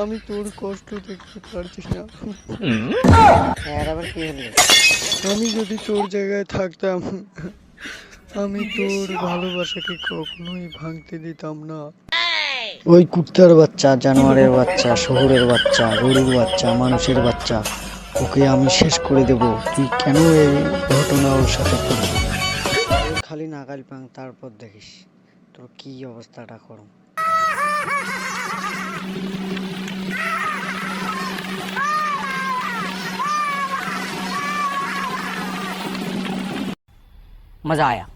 আমি তোর কষ্ট দেখতে পারছি না। হ্যাঁ আবার কি হলো? আমি যদি তোর জায়গায় থাকতাম আমি তোর ভালোবাসাকে কখনোই ভাঙতে দিতাম না। ওই কুত্তার বাচ্চা জানোয়ারের বাচ্চা শহরের বাচ্চা গরুর বাচ্চা মানুষের বাচ্চা ওকে আমি শেষ করে দেব। তুই কেন এই ঘটনা ওর সাথে করবি? খালি নাগাল পাং তারপর দেখিস তোর কি অবস্থাটা করো मज़ा आया।